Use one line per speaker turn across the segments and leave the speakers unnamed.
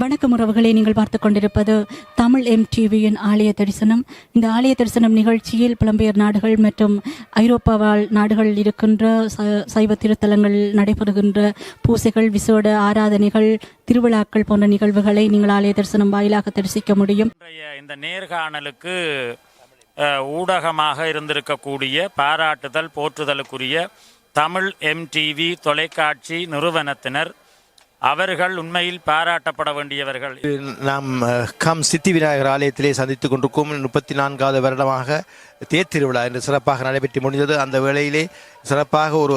வணக்கம் உறவுகளை நீங்கள் பார்த்து கொண்டிருப்பது தமிழ் எம் டிவியின் ஆலய தரிசனம். இந்த ஆலய தரிசனம் நிகழ்ச்சியில் புலம்பெயர் நாடுகள் மற்றும் ஐரோப்பாவால் நாடுகளில் இருக்கின்ற ச- சைவ திருத்தலங்களில் நடைபெறுகின்ற பூசைகள் விசோட ஆராதனைகள் திருவிழாக்கள் போன்ற நிகழ்வுகளை நீங்கள் ஆலய தரிசனம் வாயிலாக தரிசிக்க முடியும்.
இந்த நேர்காணலுக்கு ஊடகமாக இருந்திருக்கக்கூடிய பாராட்டுதல் போற்றுதலுக்குரிய தமிழ் எம்டிவி தொலைக்காட்சி நிறுவனத்தினர் அவர்கள் உண்மையில் பாராட்டப்பட வேண்டியவர்கள்.
நாம் கம் சித்தி விநாயகர் ஆலயத்திலே சந்தித்துக் கொண்டிருக்கும் முப்பத்தி நான்காவது வருடமாக தேர் திருவிழா என்று சிறப்பாக நடைபெற்று முடிந்தது. அந்த வேளையிலே சிறப்பாக ஒரு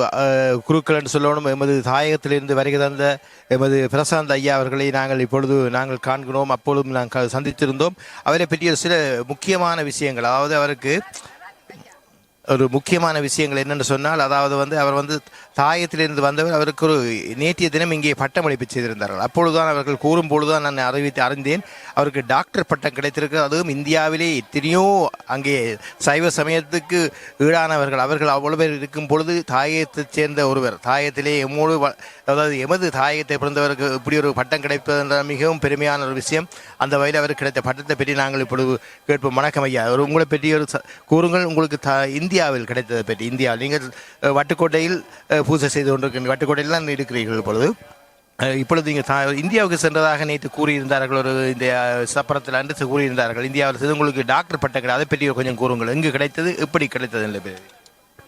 குருக்கள் என்று சொல்லணும் எமது தாயகத்திலிருந்து வருகை தந்த எமது பிரசாந்த் ஐயா அவர்களை நாங்கள் இப்பொழுது நாங்கள் காண்கிறோம் அப்பொழுதும் நாங்கள் சந்தித்திருந்தோம். அவரை பற்றிய சில முக்கியமான விஷயங்கள் அதாவது அவருக்கு ஒரு முக்கியமான விஷயங்கள் என்னென்னு சொன்னால் அதாவது வந்து அவர் வந்து தாயத்திலிருந்து வந்தவர் அவருக்கு ஒரு நேற்றைய தினம் இங்கே பட்டமளிப்பு செய்திருந்தார்கள். அப்பொழுதுதான் அவர்கள் கூறும் பொழுதுதான் நான் அறிவித்து அறிந்தேன். அவருக்கு டாக்டர் பட்டம் கிடைத்திருக்கு அதுவும் இந்தியாவிலே எத்தனையோ அங்கே சைவ சமயத்துக்கு ஈடானவர்கள் அவர்கள் அவ்வளோ பேர் இருக்கும் பொழுது தாயத்தைச் சேர்ந்த ஒருவர் தாயத்திலே எம்மோடு அதாவது எமது தாயத்தை பிறந்தவருக்கு இப்படி ஒரு பட்டம் கிடைப்பது என்ற மிகவும் பெருமையான ஒரு விஷயம். அந்த வகையில் அவருக்கு கிடைத்த பட்டத்தை பற்றி நாங்கள் இப்பொழுது கேட்போம். வணக்கம் ஐயா. ஒரு உங்களை பற்றி ஒரு கூறுங்கள். உங்களுக்கு த இந்தியாவில் கிடைத்ததை பற்றி இந்தியாவில் நீங்கள் வட்டுக்கோட்டையில் பூஜை செய்து கொண்டிருக்கின்ற வட்டுக்கோட்டையில் தான் இருக்கிறீர்கள் இப்பொழுது. இப்பொழுது நீங்கள் தா இந்தியாவுக்கு சென்றதாக நேற்று கூறியிருந்தார்கள் ஒரு இந்த சப்பரத்தில் அன்று கூறியிருந்தார்கள். இந்தியாவில் சென்று உங்களுக்கு டாக்டர் பட்டம் கிடையாது அதை பற்றி கொஞ்சம் கூறுங்கள். எங்கு கிடைத்தது எப்படி கிடைத்தது இல்லை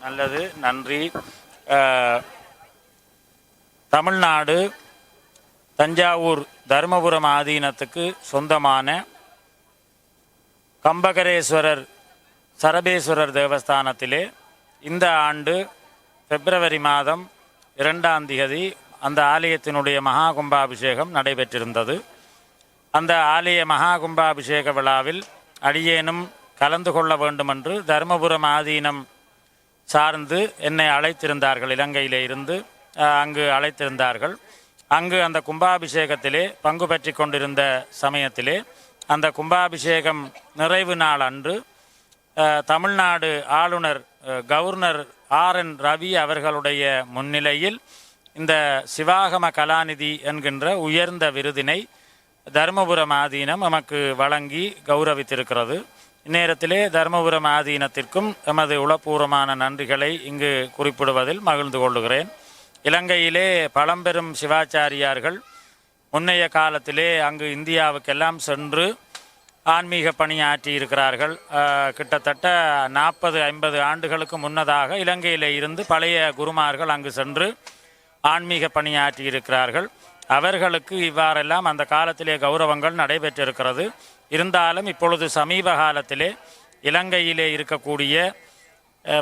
நல்லது நன்றி. தமிழ்நாடு தஞ்சாவூர் தருமபுரம் ஆதீனத்துக்கு சொந்தமான கம்பகரேஸ்வரர் சரபேஸ்வரர் தேவஸ்தானத்திலே இந்த ஆண்டு பிப்ரவரி மாதம் இரண்டாம் திகதி அந்த ஆலயத்தினுடைய மகா கும்பாபிஷேகம் நடைபெற்றிருந்தது. அந்த ஆலய மகா கும்பாபிஷேக விழாவில் அடியேனும் கலந்து கொள்ள வேண்டுமென்று தருமபுரம் ஆதீனம் சார்ந்து என்னை அழைத்திருந்தார்கள் இலங்கையிலே இருந்து அங்கு அழைத்திருந்தார்கள். அங்கு அந்த கும்பாபிஷேகத்திலே பங்கு பற்றி கொண்டிருந்த சமயத்திலே அந்த கும்பாபிஷேகம் நிறைவு நாள் அன்று தமிழ்நாடு ஆளுநர் கவர்னர் ஆர் என் ரவி அவர்களுடைய முன்னிலையில் இந்த சிவாகம கலாநிதி என்கின்ற உயர்ந்த விருதினை தருமபுரம் ஆதீனம் நமக்கு வழங்கி கௌரவித்திருக்கிறது. இந்நேரத்திலே தருமபுரம் ஆதீனத்திற்கும் எமது உளப்பூர்வமான நன்றிகளை இங்கு குறிப்பிடுவதில் மகிழ்ந்து கொள்கிறேன் இலங்கையிலே பழம்பெரும் சிவாச்சாரியார்கள் முன்னைய காலத்திலே அங்கு இந்தியாவுக்கெல்லாம் சென்று ஆன்மீக பணியாற்றி இருக்கிறார்கள். கிட்டத்தட்ட நாற்பது ஐம்பது ஆண்டுகளுக்கு முன்னதாக இலங்கையில் இருந்து பழைய குருமார்கள் அங்கு சென்று ஆன்மீக பணியாற்றி இருக்கிறார்கள். அவர்களுக்கு இவ்வாறெல்லாம் அந்த காலத்திலே கௌரவங்கள் நடைபெற்றிருக்கிறது. இருந்தாலும் இப்பொழுது சமீப காலத்திலே இலங்கையிலே இருக்கக்கூடிய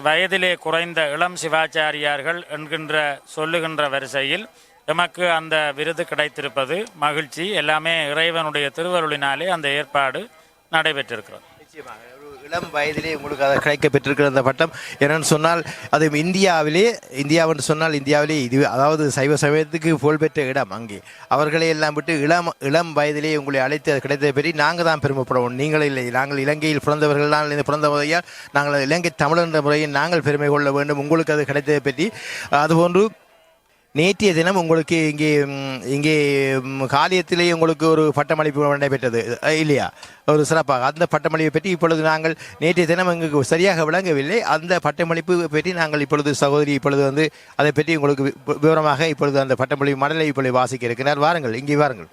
வயதிலே குறைந்த இளம் சிவாச்சாரியார்கள் என்கின்ற சொல்லுகின்ற வரிசையில் எமக்கு அந்த விருது கிடைத்திருப்பது மகிழ்ச்சி. எல்லாமே இறைவனுடைய திருவருளினாலே அந்த ஏற்பாடு நடைபெற்றிருக்கிறது.
நிச்சயமாக. இளம் வயதிலே உங்களுக்கு அதை கிடைக்க பெற்றிருக்கிற அந்த பட்டம். என்னன்னு சொன்னால் அது இந்தியாவிலே இந்தியாவென்று சொன்னால் இந்தியாவிலே இது அதாவது சைவ சமயத்துக்கு புகழ்பெற்ற இடம் அங்கே. அவர்களை எல்லாம் விட்டு இளம் இளம் வயதிலே உங்களை அழைத்து அது கிடைத்ததை பற்றி நாங்கள் தான் பெருமைப்படுவோம். நீங்கள் இல்லை நாங்கள் இலங்கையில் பிறந்தவர்கள் தான் பிறந்த முறையால் நாங்கள் இலங்கை தமிழ் என்ற முறையில் நாங்கள் பெருமை கொள்ள வேண்டும். உங்களுக்கு அது கிடைத்ததை பற்றி. அதுபோன்று நேற்றைய தினம் உங்களுக்கு இங்கே இங்கே காலியத்திலே உங்களுக்கு ஒரு பட்டமளிப்பு நடைபெற்றது. இல்லையா? ஒரு சிறப்பாக. அந்த பட்டமளிப்பை பற்றி இப்பொழுது நாங்கள் நேற்றைய தினம் எங்களுக்கு சரியாக விளங்கவில்லை. அந்த பட்டமளிப்பு பற்றி நாங்கள் இப்பொழுது சகோதரி இப்பொழுது வந்து அதை பற்றி உங்களுக்கு வி- விவரமாக இப்பொழுது அந்த பட்டமளிப்பு மடலை இப்பொழுது வாசிக்க இருக்கிறார். வாருங்கள் இங்கே வாருங்கள்.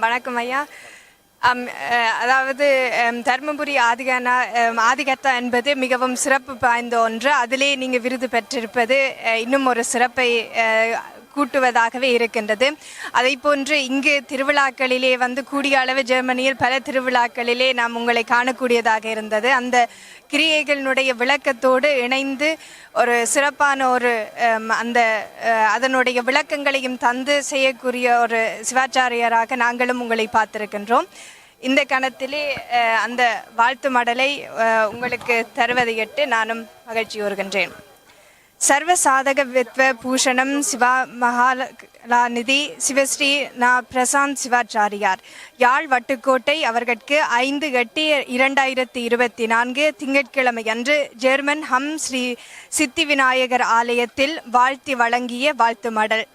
வணக்கம் ஐயா. அதாவது தர்மபுரி ஆதிகனா ஆதிகத்தா என்பது மிகவும் சிறப்பு வாய்ந்த ஒன்று. அதிலே நீங்கள் விருது பெற்றிருப்பது இன்னும் ஒரு சிறப்பை கூட்டுவதாகவே இருக்கின்றது. அதை போன்று இங்கு திருவிழாக்களிலே வந்து கூடிய அளவு ஜெர்மனியில் பல திருவிழாக்களிலே நாம் உங்களை காணக்கூடியதாக இருந்தது. அந்த கிரியைகளினுடைய விளக்கத்தோடு இணைந்து ஒரு சிறப்பான ஒரு அந்த அதனுடைய விளக்கங்களையும் தந்து செய்யக்கூடிய ஒரு சிவாச்சாரியராக நாங்களும் உங்களை பார்த்திருக்கின்றோம். இந்த கணத்திலே அந்த வாழ்த்து மடலை உங்களுக்கு தருவதையிட்டு நானும் மகிழ்ச்சி கூறுகின்றேன் சர்வ சாதக வித்வ பூஷணம் சிவா மகாலாநிதி சிவஸ்ரீ நா பிரசாந்த் சிவாச்சாரியார். யாழ் வட்டுக்கோட்டை அவர்களுக்கு ஐந்து எட்டு இரண்டாயிரத்தி இருபத்தி நான்கு திங்கட்கிழமை அன்று ஜெர்மன் ஹம் ஸ்ரீ சித்தி விநாயகர் ஆலயத்தில் வாழ்த்தி வழங்கிய வாழ்த்து மடல்.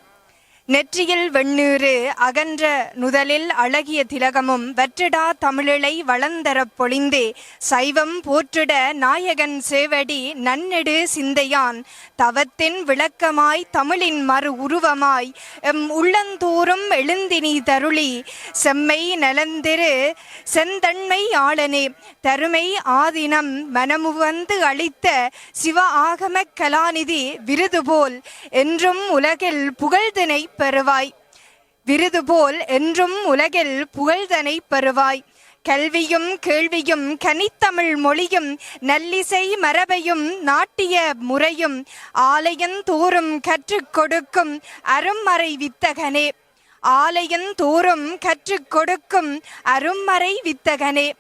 நெற்றியில் வெண்ணீறு அகன்ற நுதலில் அழகிய திலகமும் வற்றிடா தமிழிலை வளந்தரப் பொழிந்தே. சைவம் போற்றிட நாயகன் சேவடி நன்னெடு சிந்தையான். தவத்தின் விளக்கமாய் தமிழின் மறு உருவமாய். எம் உள்ளந்தோறும் எழுந்தினி தருளி செம்மை நலந்திரு செந்தன்மை ஆளனே. தருமை ஆதினம் மனமுவந்து அளித்த சிவ ஆகம கலாநிதி விருது போல் என்றும் உலகில் புகழ்தினை பெறுவாய். விருது போல் என்றும் உலகில் புகழ்தனை பெறுவாய். கல்வியும் கேள்வியும் கனித்தமிழ் மொழியும் நல்லிசை மரபையும் நாட்டிய முறையும் ஆலயந்தோறும் கற்றுக் கொடுக்கும் அரும்மறை வித்தகனே. ஆலயந்தோறும் கற்றுக் கொடுக்கும் அரும்மறை வித்தகனே.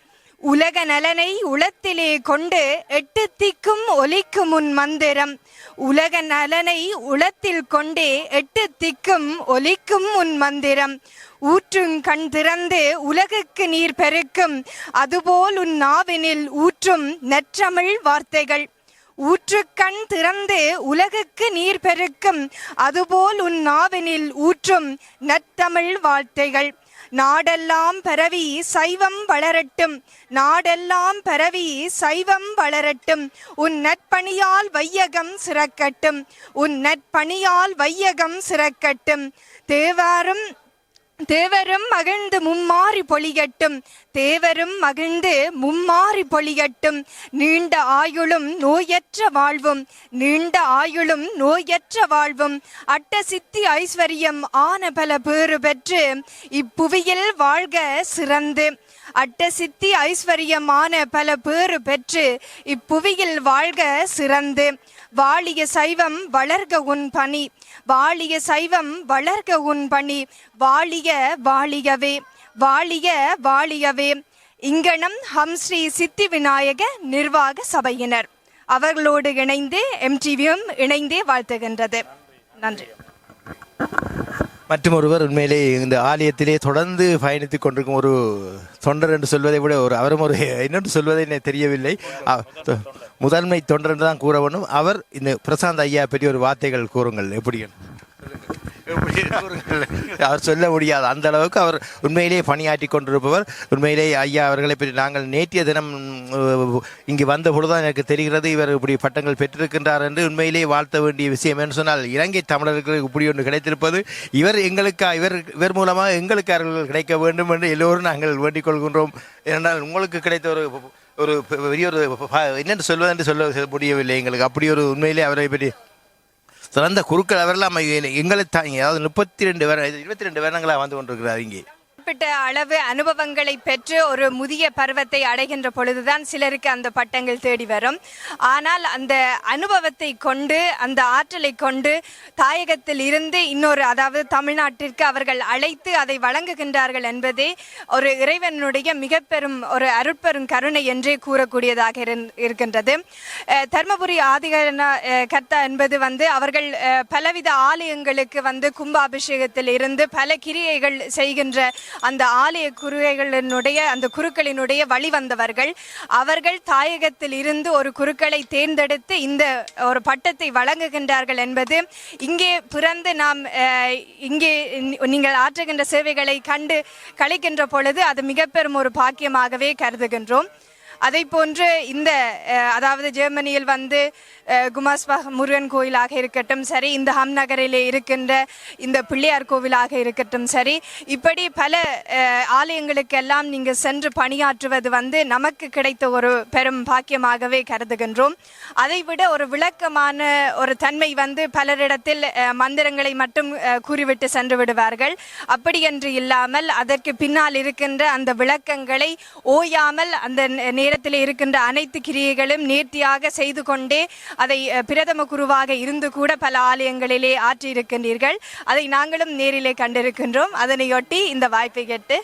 உலக நலனை உளத்திலே கொண்டு எட்டு திக்கும் ஒலிக்கும் உன் மந்திரம். உலக நலனை உளத்தில் கொண்டே எட்டு திக்கும் ஒலிக்கும் உன் மந்திரம். ஊற்றுங் கண் திறந்து உலகுக்கு நீர் பெருக்கும். அதுபோல் உன் நாவினில் ஊற்றும் நற்றமிழ் வார்த்தைகள். ஊற்றுக்கண் திறந்து உலகுக்கு நீர் பெருக்கும். அதுபோல் உன் நாவினில் ஊற்றும் நற்றமிழ் வார்த்தைகள். நாடெல்லாம் பரவி சைவம் வளரட்டும். நாடெல்லாம் பரவி சைவம் வளரட்டும். உன் நற்பணியால் வையகம் சிறக்கட்டும். உன் நற்பணியால் வையகம் சிறக்கட்டும். தேவாரும் தேவரும் மகிழ்ந்து மும்மாறி பொழியட்டும். தேவரும் மகிழ்ந்து மும்மாறி பொழியட்டும். நீண்ட ஆயுளும் நோயற்ற வாழ்வும். நீண்ட ஆயுளும் நோயற்ற வாழ்வும். அட்ட சித்தி ஐஸ்வர்யம் ஆன பல பேறு பெற்று இப்புவியில் வாழ்க சிறந்து. அட்ட சித்தி ஐஸ்வர்யமான பல பேறு பெற்று இப்புவியில் வாழ்க சிறந்து. வாழிய சைவம் வளர்க உன் பணி. வாழிய சைவம் வளர்க உன் பணி. வாழிய வாழியவே. வாழிய வாழியவே. இங்கனம் ஹம் ஸ்ரீ சித்தி விநாயக நிர்வாக சபையினர். அவர்களோடு இணைந்து எம்டிவியும் இணைந்தே வாழ்த்துகின்றது. நன்றி.
மற்றும் ஒருவர் உண்மையிலே இந்த ஆலயத்திலே தொடர்ந்து பயணித்துக் கொண்டிருக்கும் ஒரு தொண்டர் என்று சொல்வதை விட ஒரு அவரும் ஒரு என்னென்று சொல்வதை எனக்கு தெரியவில்லை. முதன்மை தொண்டர் தான் கூற வேண்டும். அவர் இந்த பிரசாந்த் ஐயா பற்றி ஒரு வார்த்தைகள் கூறுங்கள். எப்படி? அவர் சொல்ல முடியாது. அந்த அளவுக்கு அவர் உண்மையிலேயே பணியாற்றி கொண்டிருப்பவர். உண்மையிலே ஐயா அவர்களை பற்றி நாங்கள் நேற்றைய தினம் இங்கு வந்த பொழுதுதான் எனக்கு தெரிகிறது இவர் இப்படி பட்டங்கள் பெற்றிருக்கின்றார் என்று உண்மையிலேயே வாழ்த்த வேண்டிய விஷயம் என்று சொன்னால் இலங்கை தமிழர்களுக்கு இப்படி ஒன்று கிடைத்திருப்பது இவர் எங்களுக்கு இவர் இவர் மூலமாக எங்களுக்கு அவர்கள் கிடைக்க வேண்டும் என்று எல்லோரும் நாங்கள் வேண்டிக் கொள்கின்றோம். ஏனென்றால் உங்களுக்கு கிடைத்த ஒரு ஒரு பெரிய ஒரு என்னென்று சொல்வதென்று சொல்ல முடியவில்லை எங்களுக்கு. அப்படி ஒரு உண்மையிலே அவரை பற்றி சிறந்த குருக்கள் அவரெல்லாம் எங்களை தாங்கி அதாவது முப்பத்தி ரெண்டு வருடம் இருபத்தி ரெண்டு வருடங்களாக வந்து கொண்டிருக்கிறார் இங்கே.
குறிப்பிட்ட அளவு அனுபவங்களை பெற்று ஒரு முதிய பருவத்தை அடைகின்ற பொழுதுதான் சிலருக்கு அந்த பட்டங்கள் தேடி வரும். ஆனால் அந்த அனுபவத்தை கொண்டு அந்த ஆற்றலை கொண்டு தாயகத்தில் இருந்து இன்னொரு அதாவது தமிழ்நாட்டிற்கு அவர்கள் அழைத்து அதை வழங்குகின்றார்கள் என்பதே ஒரு இறைவனுடைய மிக பெரும் ஒரு அருட்பெரும் கருணை என்றே கூறக்கூடியதாக இருக்கின்றது. தர்மபுரி ஆதிகரண கர்த்தா என்பது வந்து அவர்கள் பலவித ஆலயங்களுக்கு வந்து கும்பாபிஷேகத்தில் இருந்து பல கிரியைகள் செய்கின்ற அந்த ஆலய குறுகைகளினுடைய அந்த குருக்களினுடைய வழி வந்தவர்கள் அவர்கள் தாயகத்தில் இருந்து ஒரு குருக்களை தேர்ந்தெடுத்து இந்த ஒரு பட்டத்தை வழங்குகின்றார்கள் என்பது இங்கே பிறந்து நாம் அஹ், இங்கே நீங்கள் ஆற்றுகின்ற சேவைகளை கண்டு கழிக்கின்ற பொழுது அது மிக பெரும் ஒரு பாக்கியமாகவே கருதுகின்றோம். அதை போன்று இந்த அதாவது ஜெர்மனியில் வந்து அஹ், குமாஸ்பாக் முருகன் கோயிலாக இருக்கட்டும் சரி இந்த ஹம் நகரிலே இருக்கின்ற இந்த பிள்ளையார் கோவிலாக இருக்கட்டும் சரி இப்படி பல ஆலயங்களுக்கெல்லாம் நீங்கள் சென்று பணியாற்றுவது வந்து நமக்கு கிடைத்த ஒரு பெரும் பாக்கியமாகவே கருதுகின்றோம். அதைவிட ஒரு விளக்கமான ஒரு தன்மை வந்து பலரிடத்தில் மந்திரங்களை மட்டும் கூறிவிட்டு சென்று விடுவார்கள். அப்படி என்று இல்லாமல் அதற்கு பின்னால் இருக்கின்ற அந்த விளக்கங்களை ஓயாமல் அந்த நேர நேரத்தில் இருக்கின்ற அனைத்து கிரியைகளும் நேர்த்தியாக செய்து கொண்டே அதை பிரதம குருவாக இருந்து கூட பல ஆலயங்களிலே ஆற்றியிருக்கின்றீர்கள். அதை நாங்களும் நேரிலே கண்டிருக்கின்றோம். அதனையொட்டி இந்த வாய்ப்பை கேட்டு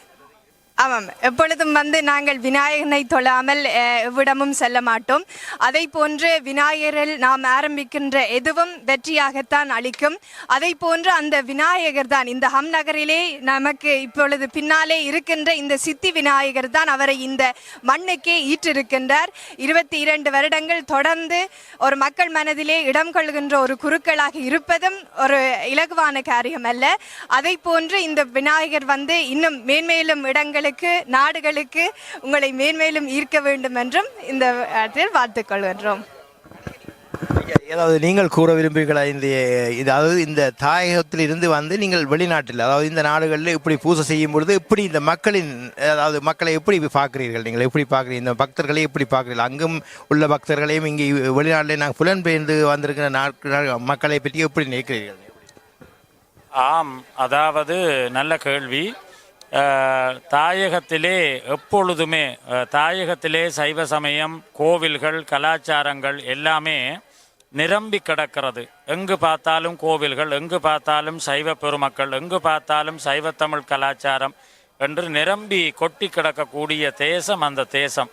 ஆமாம். எப்பொழுதும் வந்து நாங்கள் விநாயகனை தொழாமல் எவ்விடமும் செல்ல மாட்டோம். அதை போன்று விநாயகரில் நாம் ஆரம்பிக்கின்ற எதுவும் வெற்றியாகத்தான் அளிக்கும். அதை போன்று அந்த விநாயகர் தான் இந்த ஹம் நகரிலே நமக்கு இப்பொழுது பின்னாலே இருக்கின்ற இந்த சித்தி விநாயகர் தான் அவரை இந்த மண்ணுக்கே ஈற்றிருக்கின்றார். இருபத்தி இரண்டு வருடங்கள் தொடர்ந்து ஒரு மக்கள் மனதிலே இடம் கொள்கின்ற ஒரு குருக்களாக இருப்பதும் ஒரு இலகுவான காரியம் அல்ல. அதை போன்று இந்த விநாயகர் வந்து இன்னும் மேன்மேலும் இடங்களில் இடங்களுக்கு நாடுகளுக்கு உங்களை மேன்மேலும் ஈர்க்க வேண்டும் என்றும் இந்த இடத்தில் வாழ்த்துக் கொள்கின்றோம்.
ஏதாவது நீங்கள் கூற விரும்புகிறீர்களா இந்த அதாவது இந்த தாயகத்தில் இருந்து வந்து நீங்கள் வெளிநாட்டில் அதாவது இந்த நாடுகளில் இப்படி பூஜை செய்யும் பொழுது இப்படி இந்த மக்களின் அதாவது மக்களை எப்படி பார்க்கிறீர்கள் நீங்கள்? எப்படி பார்க்குறீங்க இந்த பக்தர்களை எப்படி பார்க்குறீர்கள்? அங்கும் உள்ள பக்தர்களையும் இங்கே வெளிநாட்டில் நாங்கள் புலன்பெயர்ந்து வந்திருக்கிற நாட்கள் மக்களை பற்றி எப்படி நினைக்கிறீர்கள்?
ஆம் அதாவது நல்ல கேள்வி. தாயகத்திலே எப்பொழுதுமே தாயகத்திலே சைவ சமயம் கோவில்கள் கலாச்சாரங்கள் எல்லாமே நிரம்பி கிடக்கிறது. எங்கு பார்த்தாலும் கோவில்கள் எங்கு பார்த்தாலும் சைவ பெருமக்கள் எங்கு பார்த்தாலும் சைவ தமிழ் கலாச்சாரம் என்று நிரம்பி கொட்டி கிடக்கக்கூடிய தேசம் அந்த தேசம்.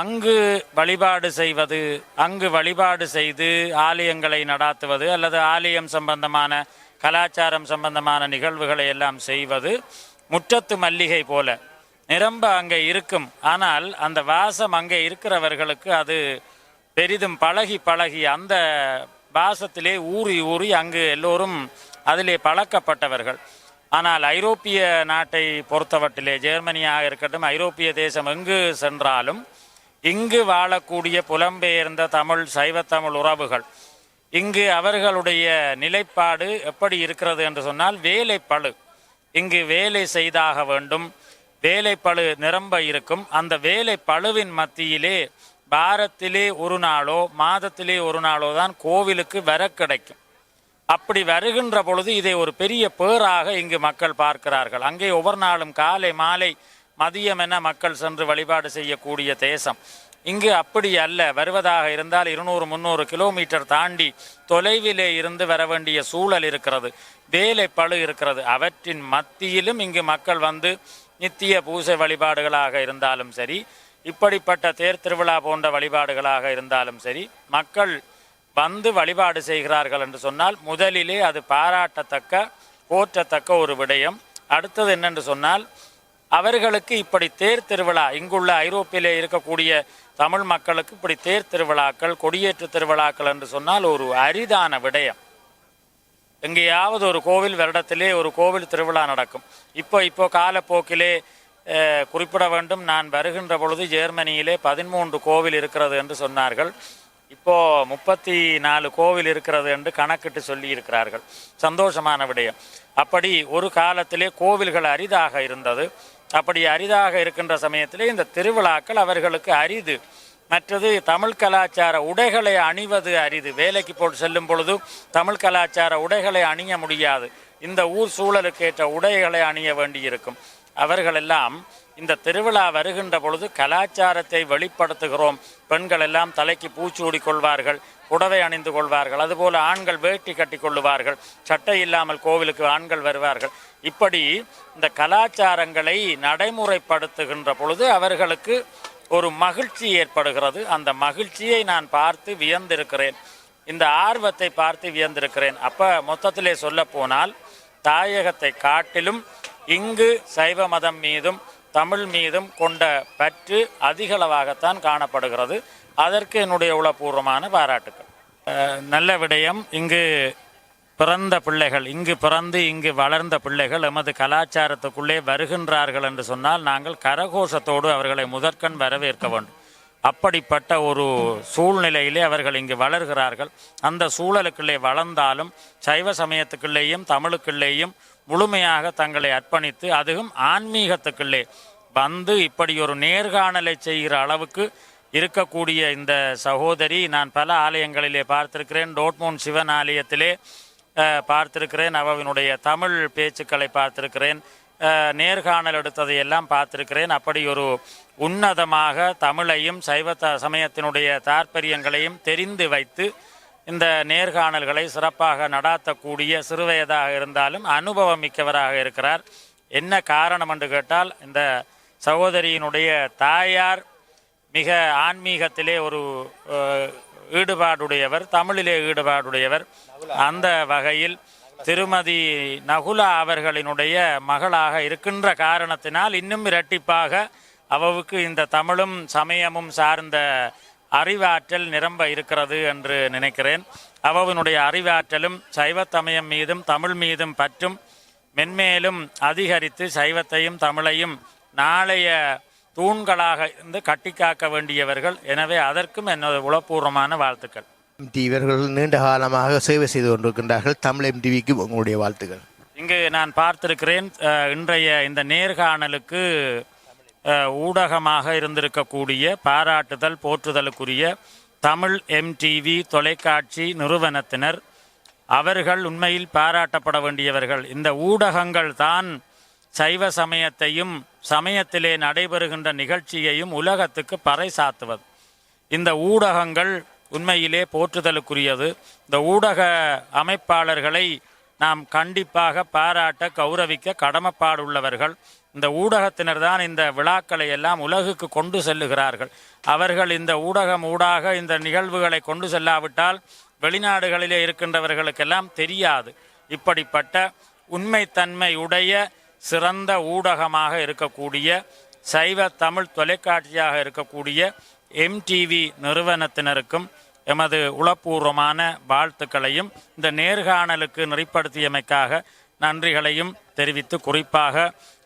அங்கு வழிபாடு செய்வது அங்கு வழிபாடு செய்து ஆலயங்களை நடாத்துவது அல்லது ஆலயம் சம்பந்தமான கலாச்சாரம் சம்பந்தமான நிகழ்வுகளை எல்லாம் செய்வது முற்றத்து மல்லிகை போல. நிரம்ப அங்கே இருக்கும். ஆனால் அந்த வாசம் அங்கே இருக்கிறவர்களுக்கு அது பெரிதும் பழகி பழகி அந்த வாசத்திலே ஊறி ஊறி அங்கு எல்லோரும் அதிலே பழக்கப்பட்டவர்கள். ஆனால் ஐரோப்பிய நாட்டை பொறுத்தவட்டிலே ஜெர்மனியாக இருக்கட்டும் ஐரோப்பிய தேசம் எங்கு சென்றாலும் இங்கு வாழக்கூடிய புலம்பெயர்ந்த தமிழ் சைவத்தமிழ் உறவுகள். இங்கு அவர்களுடைய நிலைப்பாடு எப்படி இருக்கிறது என்று சொன்னால் வேலைப்பழு. இங்கு வேலை செய்தாக வேண்டும். வேலைப்பளு நிரம்ப இருக்கும். அந்த வேலை பழுவின் மத்தியிலே வாரத்திலே ஒரு நாளோ மாதத்திலே ஒரு நாளோ தான் கோவிலுக்கு வர கிடைக்கும். அப்படி வருகின்ற பொழுது இதை ஒரு பெரிய பேராக இங்கு மக்கள் பார்க்கிறார்கள். அங்கே ஒவ்வொரு நாளும் காலை மாலை மதியம் என மக்கள் சென்று வழிபாடு செய்யக்கூடிய தேசம். இங்கு அப்படி அல்ல. வருவதாக இருந்தால் இருநூறு முந்நூறு கிலோமீட்டர் தாண்டி தொலைவிலே இருந்து வர வேண்டிய சூழல் இருக்கிறது. வேலை பளு இருக்கிறது. அவற்றின் மத்தியிலும் இங்கு மக்கள் வந்து நித்திய பூசை வழிபாடுகளாக இருந்தாலும் சரி இப்படிப்பட்ட தேர் திருவிழா போன்ற வழிபாடுகளாக இருந்தாலும் சரி மக்கள் வந்து வழிபாடு செய்கிறார்கள் என்று சொன்னால் முதலிலே அது பாராட்டத்தக்க போற்றத்தக்க ஒரு விடயம். அடுத்தது என்னென்று சொன்னால் அவர்களுக்கு இப்படி தேர் திருவிழா இங்குள்ள ஐரோப்பியிலே இருக்கக்கூடிய தமிழ் மக்களுக்கு இப்படி தேர் திருவிழாக்கள் கொடியேற்று திருவிழாக்கள் என்று சொன்னால் ஒரு அரிதான விடயம். எங்கேயாவது ஒரு கோவில் வருடத்திலே ஒரு கோவில் திருவிழா நடக்கும். இப்போ இப்போ காலப்போக்கிலே அஹ், குறிப்பிட வேண்டும் நான் வருகின்ற பொழுது ஜெர்மனியிலே பதிமூன்று கோவில் இருக்கிறது என்று சொன்னார்கள். இப்போ முப்பத்தி நாலு கோவில் இருக்கிறது என்று கணக்கிட்டு சொல்லி இருக்கிறார்கள் சந்தோஷமான விடயம். அப்படி ஒரு காலத்திலே கோவில்கள் அரிதாக இருந்தது. அப்படி அரிதாக இருக்கின்ற சமயத்தில் இந்த திருவிழாக்கள் அவர்களுக்கு அரிது. மற்றது தமிழ் கலாச்சார உடைகளை அணிவது அரிது. வேலைக்கு போட்டு செல்லும் பொழுது தமிழ் கலாச்சார உடைகளை அணிய முடியாது. இந்த ஊர் சூழலுக்கு ஏற்ற உடைகளை அணிய வேண்டியிருக்கும். அவர்களெல்லாம் இந்த திருவிழா வருகின்ற பொழுது கலாச்சாரத்தை வெளிப்படுத்துகிறோம். பெண்கள் எல்லாம் தலைக்கு பூச்சூடி கொள்வார்கள் புடவை அணிந்து கொள்வார்கள் அதுபோல ஆண்கள் வேட்டி கட்டி கொள்ளுவார்கள் சட்டை இல்லாமல் கோவிலுக்கு ஆண்கள் வருவார்கள். இப்படி இந்த கலாச்சாரங்களை நடைமுறைப்படுத்துகின்ற பொழுது அவர்களுக்கு ஒரு மகிழ்ச்சி ஏற்படுகிறது. அந்த மகிழ்ச்சியை நான் பார்த்து வியந்திருக்கிறேன். இந்த ஆர்வத்தை பார்த்து வியந்திருக்கிறேன். அப்ப மொத்தத்திலே சொல்ல போனால் தாயகத்தை காட்டிலும் இங்கு சைவ மதம் மீதும் தமிழ் மீதும் கொண்ட பற்று அதிகளவாகத்தான் காணப்படுகிறது. அதற்கு என்னுடைய உளப்பூர்வமான பாராட்டுக்கள். நல்ல விடயம். இங்கு பிறந்த பிள்ளைகள் இங்கு பிறந்து இங்கு வளர்ந்த பிள்ளைகள் எமது கலாச்சாரத்துக்குள்ளே வருகின்றார்கள் என்று சொன்னால் நாங்கள் கரகோஷத்தோடு அவர்களை முதற்கண் வரவேற்க வேண்டும். அப்படிப்பட்ட ஒரு சூழ்நிலையிலே அவர்கள் இங்கு வளர்கிறார்கள். அந்த சூழலுக்குள்ளே வளர்ந்தாலும் சைவ சமயத்துக்குள்ளேயும் தமிழுக்குள்ளேயும் முழுமையாக தங்களை அர்ப்பணித்து அதுவும் ஆன்மீகத்துக்குள்ளே வந்து இப்படி ஒரு நேர்காணலை செய்கிற அளவுக்கு இருக்கக்கூடிய இந்த சகோதரி நான் பல ஆலயங்களிலே பார்த்திருக்கிறேன். டோட்மோன் சிவன் ஆலயத்திலே பார்த்திருக்கிறேன். அவனுடைய தமிழ் பேச்சுக்களை பார்த்திருக்கிறேன். நேர்காணல் எடுத்ததை எல்லாம் பார்த்திருக்கிறேன். அப்படி ஒரு உன்னதமாக தமிழையும் சைவ த- சமயத்தினுடைய தாற்பயங்களையும் தெரிந்து வைத்து இந்த நேர்காணல்களை சிறப்பாக நடாத்தக்கூடிய சிறுவயதாக இருந்தாலும் அனுபவம் மிக்கவராக இருக்கிறார். என்ன காரணம் என்று கேட்டால் இந்த சகோதரியினுடைய தாயார் மிக ஆன்மீகத்திலே ஒரு ஈடுபாடுடையவர் தமிழிலே ஈடுபாடுடையவர். அந்த வகையில் திருமதி நகுலா அவர்களினுடைய மகளாக இருக்கின்ற காரணத்தினால் இன்னும் இரட்டிப்பாக அவவுக்கு இந்த தமிழும் சமயமும் சார்ந்த அறிவாற்றல் நிரம்ப இருக்கிறது என்று நினைக்கிறேன். அவனுடைய அறிவாற்றலும் சைவத்தமயம் மீதும் தமிழ் மீதும் பற்றும் மென்மேலும் அதிகரித்து சைவத்தையும் தமிழையும் நாளைய தூண்களாக இருந்து கட்டிக்காக்க வேண்டியவர்கள். எனவே அதற்கும் எனது உளப்பூர்வமான வாழ்த்துக்கள்.
இவர்கள் நீண்ட காலமாக சேவை செய்து கொண்டிருக்கின்றார்கள். தமிழ் எம்டிவிக்கு உங்களுடைய வாழ்த்துக்கள்.
இங்கு நான் பார்த்திருக்கிறேன் இன்றைய இந்த நேர்காணலுக்கு ஊடகமாக இருந்திருக்கக்கூடிய பாராட்டுதல் போற்றுதலுக்குரிய தமிழ் எம்டிவி தொலைக்காட்சி நிறுவனத்தினர் அவர்கள் உண்மையில் பாராட்டப்பட வேண்டியவர்கள். இந்த ஊடகங்கள் தான் சைவ சமயத்தையும் சமயத்திலே நடைபெறுகின்ற நிகழ்ச்சியையும் உலகத்துக்கு பறைசாத்துவது. இந்த ஊடகங்கள் உண்மையிலே போற்றுதலுக்குரியது. இந்த ஊடக அமைப்பாளர்களை நாம் கண்டிப்பாக பாராட்ட கௌரவிக்க கடமைப்பாடுள்ளவர்கள். இந்த ஊடகத்தினர் தான் இந்த விழாக்களை எல்லாம் உலகுக்கு கொண்டு செல்லுகிறார்கள். அவர்கள் இந்த ஊடகம் ஊடாக இந்த நிகழ்வுகளை கொண்டு செல்லாவிட்டால் வெளிநாடுகளிலே இருக்கின்றவர்களுக்கெல்லாம் தெரியாது. இப்படிப்பட்ட உண்மைத்தன்மை உடைய சிறந்த ஊடகமாக இருக்கக்கூடிய சைவ தமிழ் தொலைக்காட்சியாக இருக்கக்கூடிய எம்டிவி நிறுவனத்தினருக்கும் எமது உளப்பூர்வமான வாழ்த்துக்களையும் இந்த நேர்காணலுக்கு நெறிப்படுத்தியமைக்காக நன்றிகளையும் தெரிவித்து குறிப்பாக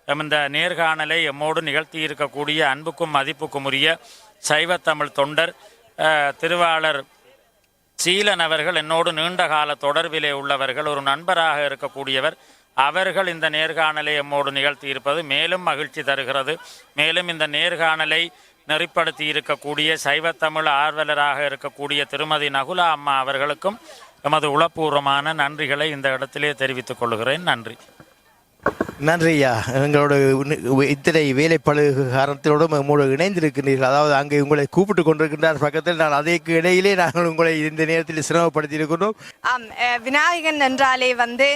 எம் இந்த நேர்காணலை எம்மோடு நிகழ்த்தி இருக்கக்கூடிய அன்புக்கும் மதிப்புக்கும் உரிய சைவ தமிழ் தொண்டர் திருவாளர் சீலன் அவர்கள் என்னோடு நீண்ட கால தொடர்பிலே உள்ளவர்கள் ஒரு நண்பராக இருக்கக்கூடியவர் அவர்கள் இந்த நேர்காணலை எம்மோடு நிகழ்த்தி இருப்பது மேலும் மகிழ்ச்சி தருகிறது. மேலும் இந்த நேர்காணலை நெறிப்படுத்தி இருக்கக்கூடிய சைவத்தமிழ் ஆர்வலராக இருக்கக்கூடிய திருமதி நகுலா அம்மா அவர்களுக்கும் எமது உளப்பூர்வமான நன்றிகளை இந்த இடத்திலே தெரிவித்துக் கொள்கிறேன். நன்றி.
நன்றியா எங்களோட இத்தனை வேலைப்பழு காரணத்தினோடும் உங்களோட இணைந்திருக்கிறீர்கள். அதாவது அங்கே உங்களை கூப்பிட்டு கொண்டிருக்கின்றார் பக்கத்தில். நான் அதற்கு இடையிலே நாங்கள் உங்களை இந்த நேரத்தில் சிரமப்படுத்தி இருக்கின்றோம்
ஆம் விநாயகன் என்றாலே வந்து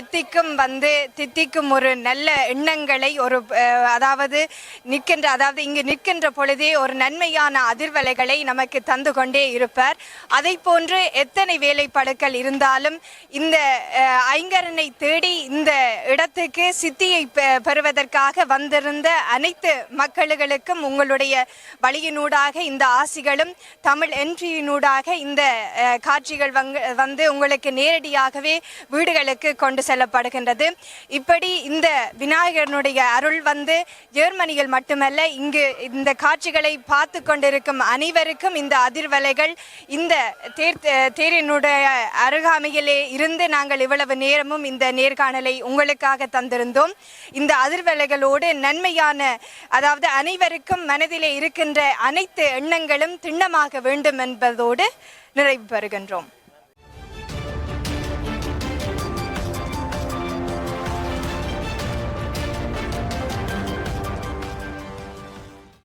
எத்திக்கும் வந்து தித்திக்கும் ஒரு நல்ல எண்ணங்களை ஒரு அதாவது நிற்கின்ற அதாவது இங்கு நிற்கின்ற பொழுதே ஒரு நன்மையான அதிர்வலைகளை நமக்கு தந்து கொண்டே இருப்பார். அதை போன்று எத்தனை வேலைப்படுக்கள் இருந்தாலும் இந்த ஐங்கரனை தேடி இந்த இடத்துக்கு சித்தியை பெ- பெறுவதற்காக வந்திருந்த அனைத்து மக்களுக்கும் உங்களுடைய வழியினூடாக இந்த ஆசிகளும் தமிழ் என்றியினூடாக இந்த காட்சிகள் வந்து உங்களுக்கு நேரடியாகவே வீடுகளுக்கு கொண்டு செல்லப்படுகின்றது. இப்படி இந்த விநாயகனுடைய அருள் வந்து ஜெர்மனியில் மட்டுமல்ல இங்கு இந்த காட்சிகளை பார்த்து கொண்டிருக்கும் அனைவருக்கும் இந்த அதிர்வலைகள் இந்த தேர் தேரினுடைய அருகாமையிலே இருந்து நாங்கள் இவ்வளவு நேரமும் இந்த நேர்காணலை உங்களுக்காக வந்திருந்தோம். இந்த அதிர்வலைகளோடு நன்மையான அதாவது அனைவருக்கும் மனதிலே இருக்கின்ற அனைத்து எண்ணங்களும் திண்ணமாக வேண்டும் என்பதோடு நிறைவு பெறுகின்றோம்.